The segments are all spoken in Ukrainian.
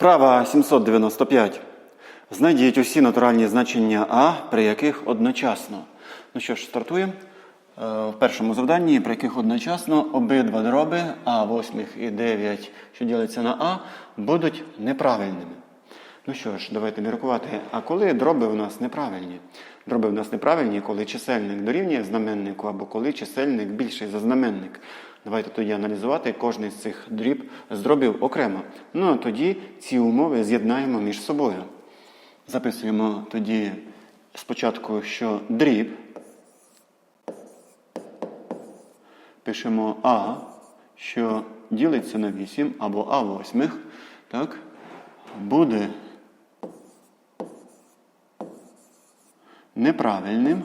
Вправа 795. Знайдіть усі натуральні значення А, при яких одночасно. Ну що ж, стартуємо. Е, В першому завданні, при яких одночасно обидва дроби А 8 і 9, що діляться на А, будуть неправильними. Ну що ж, давайте міркувати. А коли дроби у нас неправильні? Дроби у нас неправильні, коли чисельник дорівнює знаменнику або коли чисельник більший за знаменник. Давайте тоді аналізувати кожний з цих дріб з дробів окремо. Ну а тоді ці умови з'єднаємо між собою. Записуємо тоді спочатку, що дріб. Пишемо А, що ділиться на 8 або А восьмих, так, буде неправильним.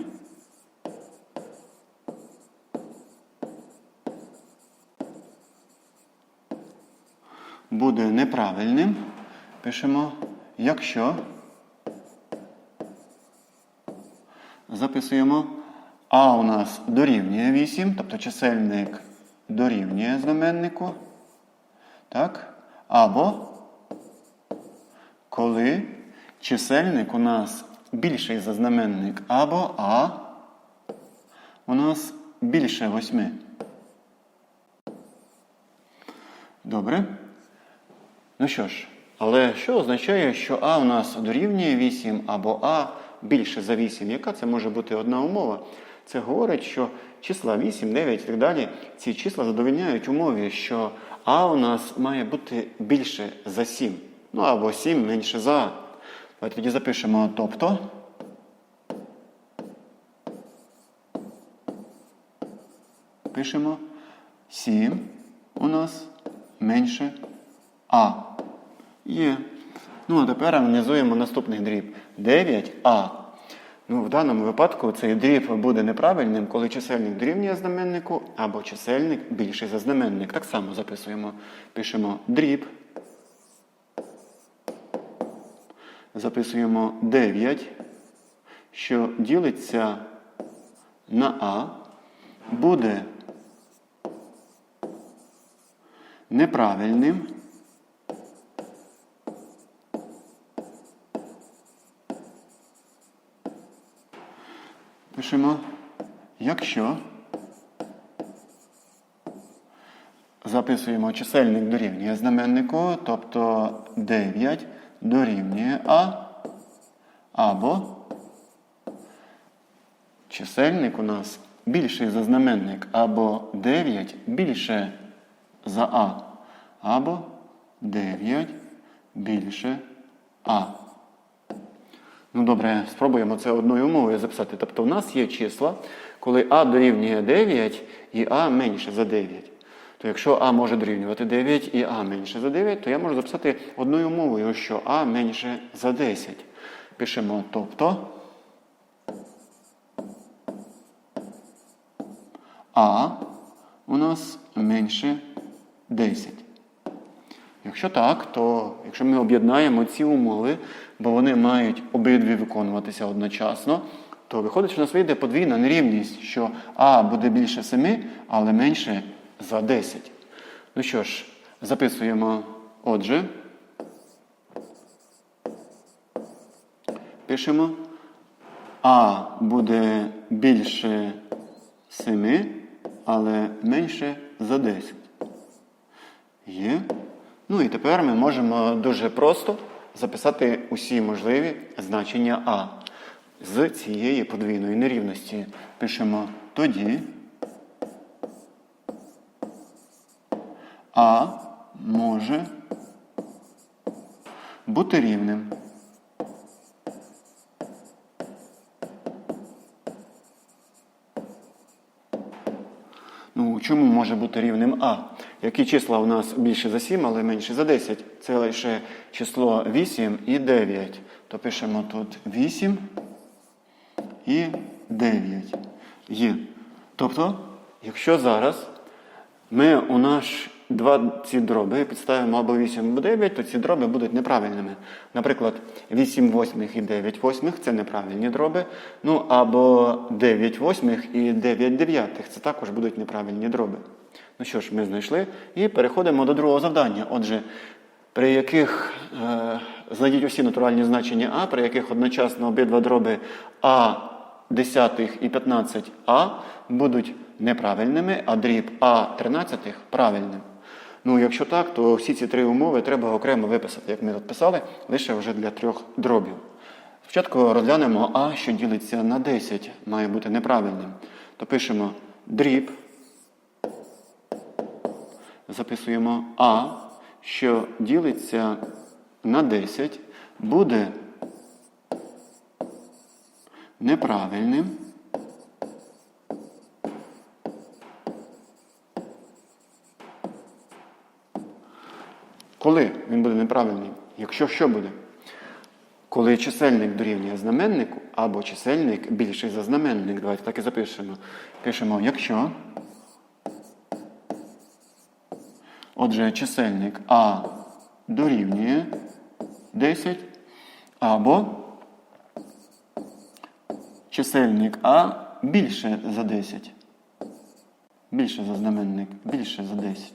Буде неправильним. Пишемо, якщо записуємо А у нас дорівнює 8, тобто чисельник дорівнює знаменнику. Так? Або коли чисельник у нас більший за знаменник, або А у нас більше 8. Добре. Ну що ж, але що означає, що А у нас дорівнює 8 або А більше за 8? Яка це може бути одна умова? Це говорить, що числа 8, 9 і так далі, ці числа задовольняють умові, що А у нас має бути більше за 7. Ну або 7 менше за А. Давайте тоді запишемо тобто. Пишемо 7 у нас менше А. Є. Ну, а тепер аналізуємо наступний дріб. 9А. Ну, в даному випадку цей дріб буде неправильним, коли чисельник дорівнює знаменнику або чисельник більший за знаменник. Так само записуємо. Пишемо дріб. Записуємо 9, що ділиться на А, буде неправильним. Пишемо, якщо записуємо чисельник дорівнює знаменнику, тобто 9 дорівнює А, або чисельник у нас більший за знаменник, або 9 більше за А, або 9 більше А. Ну добре, спробуємо це одною умовою записати. Тобто у нас є числа, коли А дорівнює 9 і А менше за 9. То якщо А може дорівнювати 9 і А менше за 9, то я можу записати одною умовою, що А менше за 10. Пишемо тобто А у нас менше 10. Якщо так, то якщо ми об'єднаємо ці умови, бо вони мають обидві виконуватися одночасно, то виходить, що у нас вийде подвійна нерівність, що А буде більше 7, але менше за 10. Ну що ж, записуємо отже. Пишемо. А буде більше 7, але менше за 10. Є. Ну і тепер ми можемо дуже просто записати усі можливі значення А з цієї подвійної нерівності. Пишемо тоді А може бути рівним. Ну, чому може бути рівнем А? Які числа у нас більше за 7, але менше за 10? Це лише число 8 і 9. То пишемо тут 8 і 9. Є. Тобто, якщо зараз ми у наш два ці дроби підставимо або 8 або 9, то ці дроби будуть неправильними. Наприклад, 8 восьмих і 9 восьмих це неправильні дроби. Ну або 9 восьмих і 9 дев'ятих це також будуть неправильні дроби. Ну що ж, ми знайшли і переходимо до другого завдання. Отже, при яких е, знайдіть усі натуральні значення А, при яких одночасно обидва дроби А десятих і 15А будуть неправильними, а дріб А тринадцятих правильним. Ну, якщо так, то всі ці три умови треба окремо виписати, як ми тут писали, лише вже для трьох дробів. Спочатку розглянемо А, що ділиться на 10, має бути неправильним. То пишемо дріб, записуємо А, що ділиться на 10, буде неправильним. Коли він буде неправильний? Якщо що буде? Коли чисельник дорівнює знаменнику або чисельник більший за знаменник. Давайте так і запишемо. Пишемо, якщо. Отже, чисельник А дорівнює 10 або чисельник А більше за 10. Більше за знаменник, більше за 10.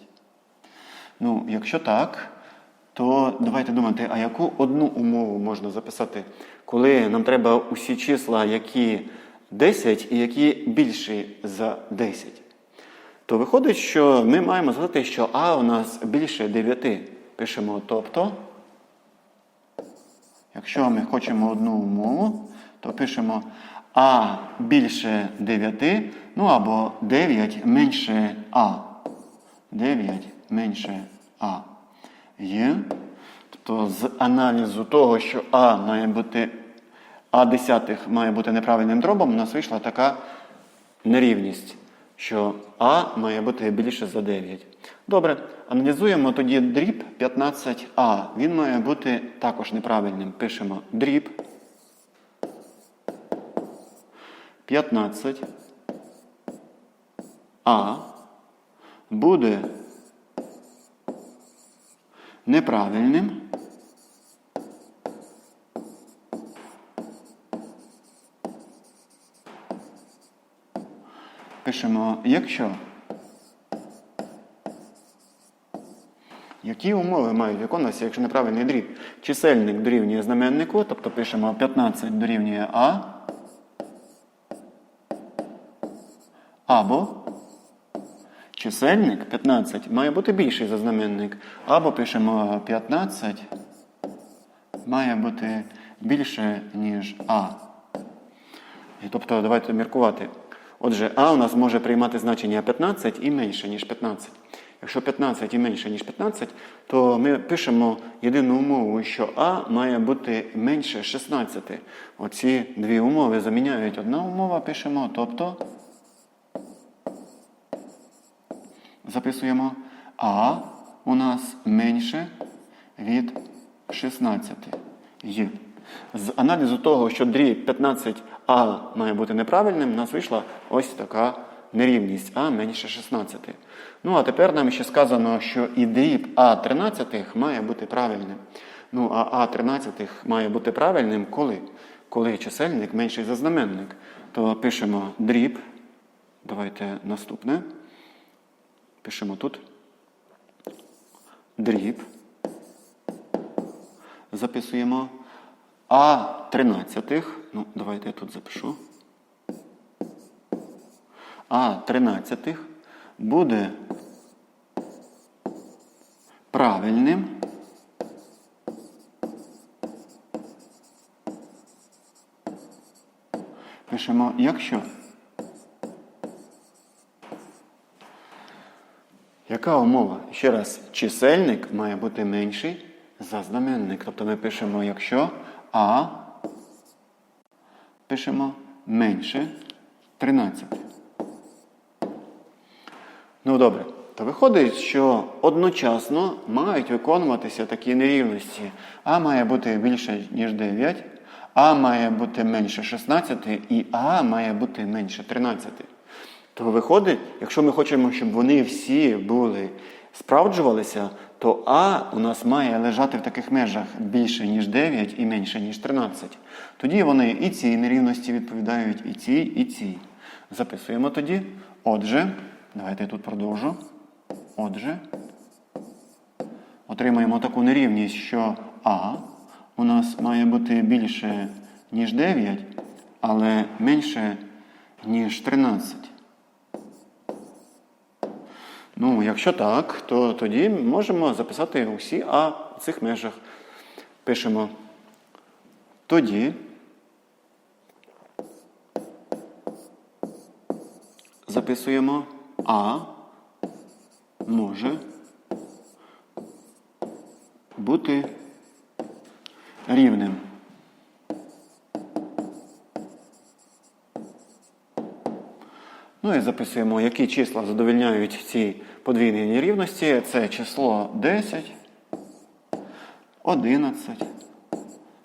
Ну, якщо так, то давайте думати, а яку одну умову можна записати, коли нам треба усі числа, які 10 і які більші за 10. То виходить, що ми маємо сказати, що А у нас більше 9. Пишемо тобто. Якщо ми хочемо одну умову, то пишемо А більше 9, ну або 9 менше А. 9 менше А є. Тобто з аналізу того, що А має бути А десятих має бути неправильним дробом, у нас вийшла така нерівність, що А має бути більше за 9. Добре, аналізуємо тоді дріб 15А. Він має бути також неправильним. Пишемо дріб 15 А буде неправильним. Пишемо, якщо. Які умови мають виконуватися, якщо неправильний дріб? Чисельник дорівнює знаменнику, тобто пишемо 15 дорівнює А. Або чисельник 15 має бути більший за знаменник. Або пишемо 15 має бути більше, ніж А. І тобто, давайте міркувати. Отже, А у нас може приймати значення 15 і менше, ніж 15. Якщо 15 і менше, ніж 15, то ми пишемо єдину умову, що А має бути менше 16. Оці дві умови заміняють одна умова, пишемо, тобто записуємо А у нас менше від 16 є. З аналізу того, що дріб 15А має бути неправильним, у нас вийшла ось така нерівність А менше 16. Ну, а тепер нам ще сказано, що і дріб А13 має бути правильним. Ну, а А13 має бути правильним коли? Коли чисельник менший за знаменник. То пишемо дріб. Давайте наступне. Пишемо тут. Дріб. Записуємо А 13. Ну, давайте я тут запишу. А 13 буде правильним. Пишемо, якщо. Яка умова? Ще раз, чисельник має бути менший за знаменник. Тобто ми пишемо, якщо А пишемо менше 13. Ну добре. То виходить, що одночасно мають виконуватися такі нерівності. А має бути більше, ніж 9, А має бути менше 16 і А має бути менше 13. То виходить, якщо ми хочемо, щоб вони всі були справджувалися, то А у нас має лежати в таких межах більше, ніж 9 і менше, ніж 13. Тоді вони і ці нерівності відповідають, і ці, і ці. Записуємо тоді. Отже, давайте я тут продовжу. Отже, отримаємо таку нерівність, що А у нас має бути більше, ніж 9, але менше, ніж 13. Ну, якщо так, то тоді можемо записати усі А в цих межах. Пишемо. Тоді записуємо А може бути рівним. Ну і записуємо, які числа задовільняють ці подвійні нерівності. Це число 10, 11.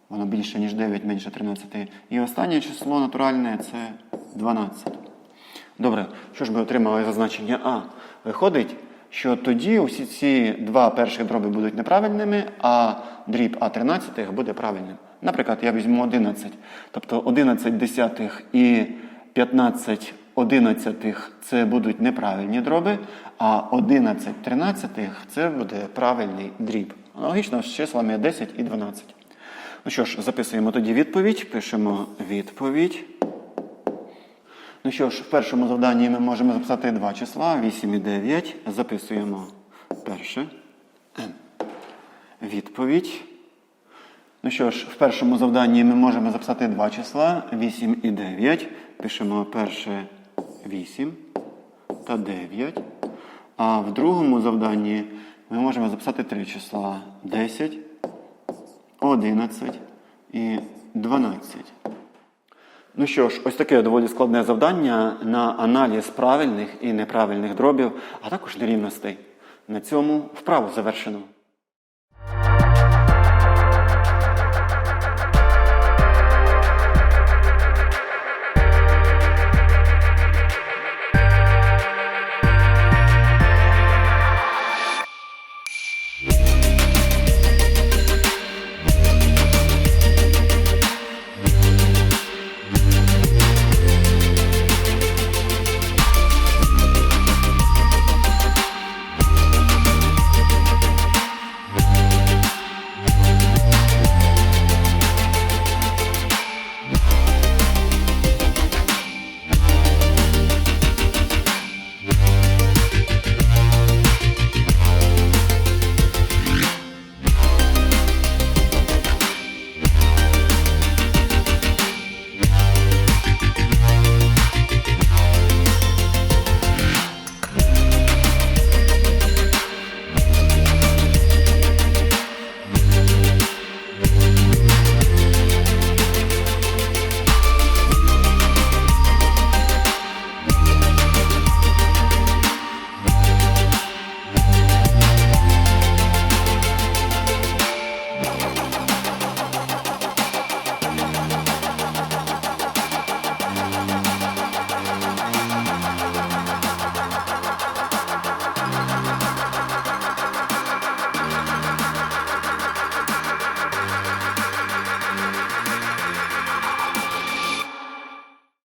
Воно більше, ніж 9, менше 13. І останнє число натуральне це 12. Добре, що ж ми отримали за значення А? Виходить, що тоді усі ці два перших дроби будуть неправильними, а дріб А13 буде правильним. Наприклад, я візьму 11. Тобто 11 десятих і 15 одинадцятих це будуть неправильні дроби, а 11 тринадцятих це буде правильний дріб. Аналогічно з числами 10 і 12. Ну що ж, записуємо тоді відповідь, пишемо відповідь. Ну що ж, в першому завданні ми можемо записати два числа 8 і 9. Записуємо перше. Відповідь. Ну що ж, в першому завданні ми можемо записати два числа 8 і 9. Пишемо перше 8 та 9. А в другому завданні ми можемо записати три числа 10, 11 і 12. Ну що ж, ось таке доволі складне завдання на аналіз правильних і неправильних дробів, а також нерівностей. На цьому вправу завершено.